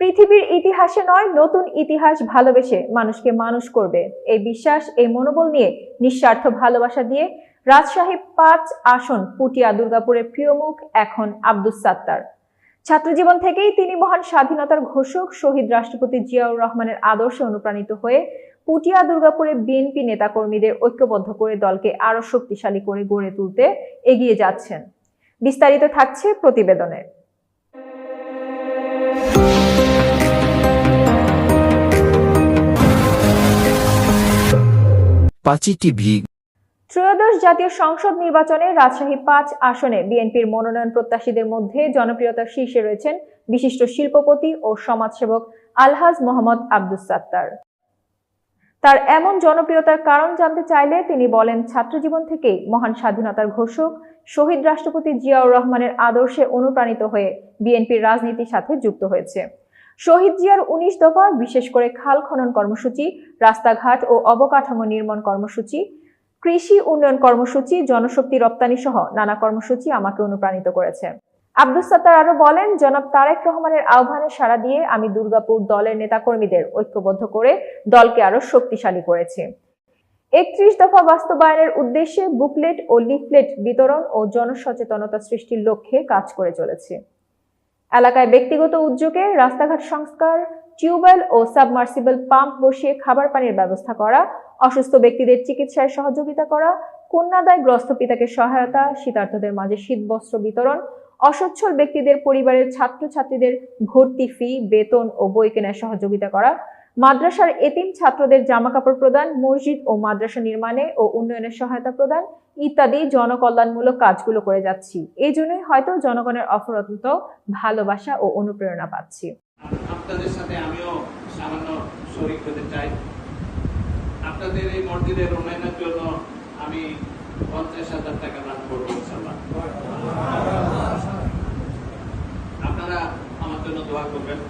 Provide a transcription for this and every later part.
পৃথিবীর ইতিহাসে নয়, নতুন ইতিহাস ভালোবেসে মানুষকে মানুষ করবে। এই বিশ্বাস, এই মনোবল নিয়ে নিঃস্বার্থ ভালোবাসা দিয়ে রাজশাহী পাঁচ আসন পুটিয়া দুর্গাপুরের প্রিয় মুখ এখন আব্দুস সাত্তার। ছাত্রজীবন থেকেই তিনি মহান স্বাধীনতার ঘোষক, শহীদ রাষ্ট্রপতি জিয়াউর রহমানের আদর্শে অনুপ্রাণিত হয়ে পুটিয়া দুর্গাপুরে বিএনপি নেতাকর্মীদের ঐক্যবদ্ধ করে দলকে আরও শক্তিশালী করে গড়ে তুলতে এগিয়ে যাচ্ছেন। বিস্তারিত থাকছে প্রতিবেদনে। ত্রয়োদশ জাতীয় সংসদ নির্বাচনে রাজশাহী পাঁচ আসনে বিএনপির মনোনয়ন প্রত্যাশীদের মধ্যে জনপ্রিয়তার শীর্ষে রয়েছেন বিশিষ্ট শিল্পপতি ও সমাজসেবক আলহাজ মোহাম্মদ আব্দুস সাত্তার। তার এমন জনপ্রিয়তার কারণ জানতে চাইলে তিনি বলেন, ছাত্রজীবন থেকেই মহান স্বাধীনতার ঘোষক, শহীদ রাষ্ট্রপতি জিয়াউর রহমানের আদর্শে অনুপ্রাণিত হয়ে বিএনপির রাজনীতির সাথে যুক্ত হয়েছে। শহীদ জিয়ার উনিশ দফা, বিশেষ করে খাল খনন কর্মসূচি, রাস্তাঘাট ও অবকাঠামো নির্মাণ কর্মসূচি, কৃষি উন্নয়ন কর্মসূচি, জনশক্তি রপ্তানি সহ নানা কর্মসূচি আমাকে অনুপ্রাণিত করেছে। আব্দুস সাত্তার আরও বলেন, জনাব তারেক রহমানের আহ্বানে সাড়া দিয়ে আমি দুর্গাপুর দলের নেতাকর্মীদের ঐক্যবদ্ধ করে দলকে আরও শক্তিশালী করেছি। একত্রিশ দফা বাস্তবায়নের উদ্দেশ্যে বুকলেট ও লিফলেট বিতরণ ও জনসচেতনতা সৃষ্টির লক্ষ্যে কাজ করে চলেছি। এলাকায় ব্যক্তিগত উদ্যোগে রাস্তাঘাট সংস্কার, টিউবওয়েল ও সাবমার্সিবল পাম্প বসিয়ে খাবার পানির ব্যবস্থা করা, অসুস্থ ব্যক্তিদের চিকিৎসায় সহযোগিতা করা, কন্যাদায় গ্রস্ত পিতাকে সহায়তা, শীতার্থদের মাঝে শীতবস্ত্র বিতরণ, অসচ্ছল ব্যক্তিদের পরিবারের ছাত্রছাত্রীদের ভর্তি ফি, বেতন ও বই কেনায় সহযোগিতা করা মাদ্রাসার এতিম ছাত্রদের জামাকাপড় প্রদান, মসজিদ ও মাদ্রাসা নির্মাণে ও উন্নয়নের সহায়তা প্রদান ইত্যাদি জনকল্যাণমূলক কাজগুলো করে যাচ্ছি। এই জন্যই হয়তো জনগণের অফরন্ত ভালোবাসা ও অনুপ্রেরণা পাচ্ছি। আপনাদের সাথে আমিও সামান্য হতে চাই। আপনাদের এই উন্নয়নের জন্য আমি পঞ্চাশ হাজার টাকা দান আপনারা আমার জন্য দোয়া করবেন।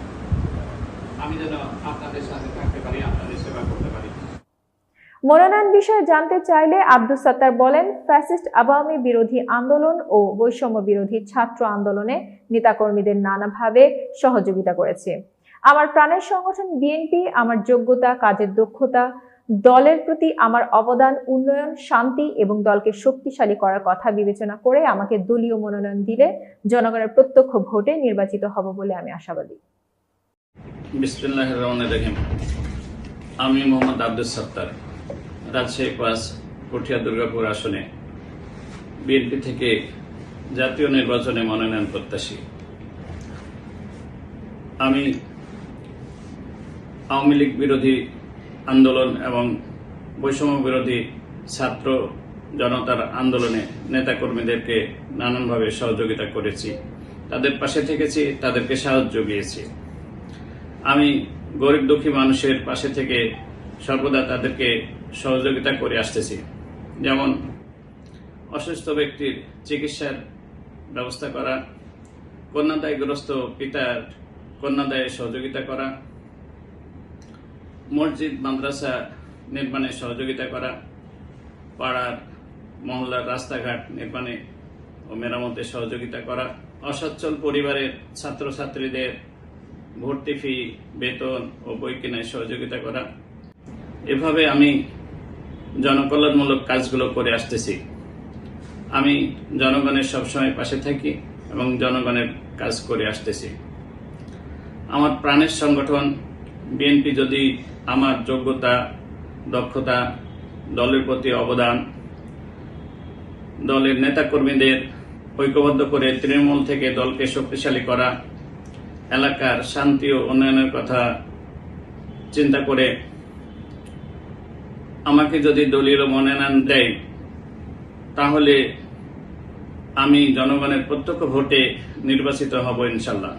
আমি যেন আপনাদের সাথে থাকতে পারি, আপনাদের সেবা করতে পারি। মনোনয়ন বিষয়ে জানতে চাইলে আব্দুস সাত্তার বলেন, ফ্যাসিস্ট আওয়ামী বিরোধী আন্দোলন ও বৈষম্য বিরোধী ছাত্র আন্দোলনে নেতাকর্মীদের নানাভাবে সহযোগিতা করেছে। আমার প্রাণের সংগঠন বিএনপি, আমার যোগ্যতা, কাজের দক্ষতা, দলের প্রতি আমার অবদান, উন্নয়ন, শান্তি এবং দলকে শক্তিশালী করার কথা বিবেচনা করে আমাকে দলীয় মনোনয়ন দিলে জনগণের প্রত্যক্ষ ভোটে নির্বাচিত হব বলে আমি আশাবাদী। বিসমিল্লাহ রহমান রহিম। আমি মোহাম্মদ আব্দুল সত্তার রাজশাহী পাস পটিয়া দুর্গাপুর আসনে। বিএনপি থেকে জাতীয় নির্বাচনে মনোনয়ন প্রত্যাশী। আমি আওয়ামী লীগ বিরোধী আন্দোলন এবং বৈষম্য বিরোধী ছাত্র জনতার আন্দোলনে নেতাকর্মীদেরকে নানানভাবে সহযোগিতা করেছি। তাদের পাশে থেকেছি, তাদেরকে সাহায্য জুগিয়েছি আমি গরিব দুঃখী মানুষের পাশে থেকে সর্বদা তাদেরকে সহযোগিতা করে আসতেছি। যেমন অসুস্থ ব্যক্তির চিকিৎসার ব্যবস্থা করা, কন্যাদায়গ্রস্ত পিতার কন্যাদায়ে সহযোগিতা করা, মসজিদ, মাদ্রাসা নির্মাণে সহযোগিতা করা, পাড়ার, মহল্লার রাস্তাঘাট নির্মাণে ও মেরামতে সহযোগিতা করা, অসচ্ছল পরিবারের ছাত্রছাত্রীদের ভর্তি ফি, বেতন ও বই কেনায় সহযোগিতা করা। এভাবে আমি জনকল্যাণমূলক কাজগুলো করে আসতেছি। আমি জনগণের সবসময় পাশে থাকি এবং জনগণের কাজ করে আসতেছি। আমার প্রাণের সংগঠন বিএনপি যদি আমার যোগ্যতা, দক্ষতা, দলের প্রতি অবদান, দলের নেতাকর্মীদের ঐক্যবদ্ধ করে তৃণমূল থেকে দলকে শক্তিশালী করা এলাকার শান্তি ও উন্নয়নের কথা চিন্তা করে আমাকে যদি দলীয় মনোনয়ন দেয়, তাহলে আমি জনগণের প্রত্যক্ষ ভোটে নির্বাচিত হব ইনশাল্লাহ